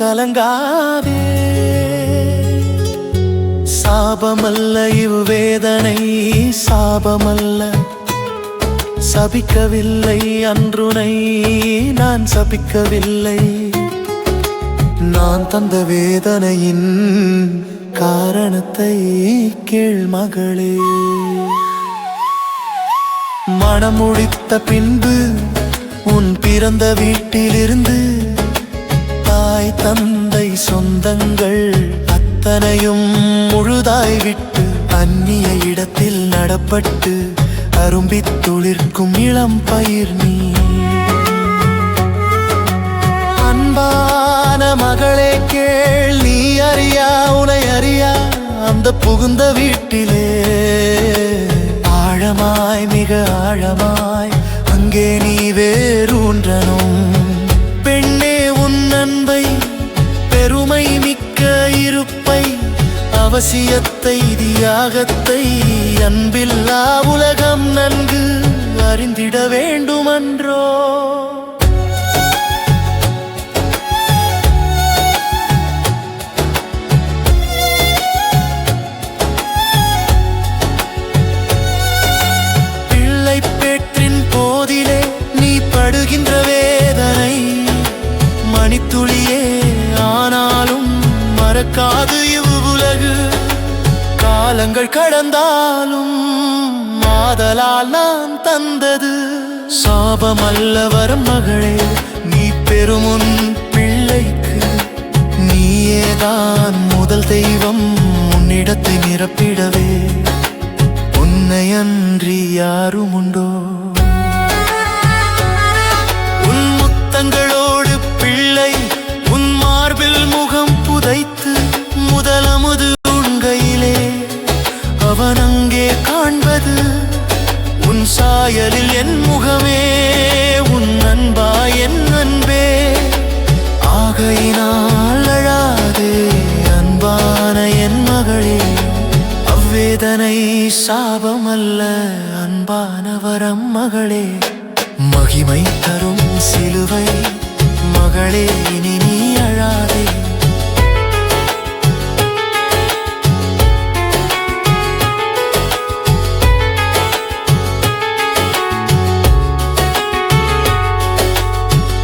கலங்காதே. சாபமல்ல இவ்வேதனை சாபமல்ல. சபிக்கவில்லை அன்றுனை நான் சபிக்கவில்லை. நான் தந்த வேதனையின் காரணத்தை கேள் மகளே. மனம் முடித்த பின்பு உன் பிறந்த வீட்டிலிருந்து தந்தை சொந்தங்கள் அத்தனையும் முழுதாய் விட்டு அந்நிய இடத்தில் நடப்பட்டு அரும்பி துளிர்க்கும் இளம் பயிர் நீ. அன்பான மகளே கேள் நீ அறியா உனை அறியா அந்த புகுந்த வீட்டிலே. ஆழமாய் மிக ஆழமாய் அங்கே நீ வேரூன்றனும். அவசியத்தை தியாகத்தை அன்பில்லா உலகம் நன்கு அறிந்திட வேண்டுமன்றோ? பிள்ளை பெற்றின் போதிலே நீ படுகின்ற வேதனை மணித்துளியே ஆனாலும் மறக்காது இவ்வுலகு காலங்கள் கடந்தாலும் மாதலால் நான் தந்தது. சாபமல்ல வரும் மகளே நீ பெருமுன் பிள்ளைக்கு நீயேதான் முதல் தெய்வம். உன்னிடத்தை நிரப்பிடவே உன்னையன்றி யாரும் உண்டோ சாயலில் என் முகமே உன் அன்பா என் அன்பே. ஆகையினால் அழாதே அன்பான என் மகளே. அவ்வேதனை சாபமல்ல அன்பான வரம் மகளே. மகிமை தரும் சிலுவை மகளே இனி நீ அழாதே.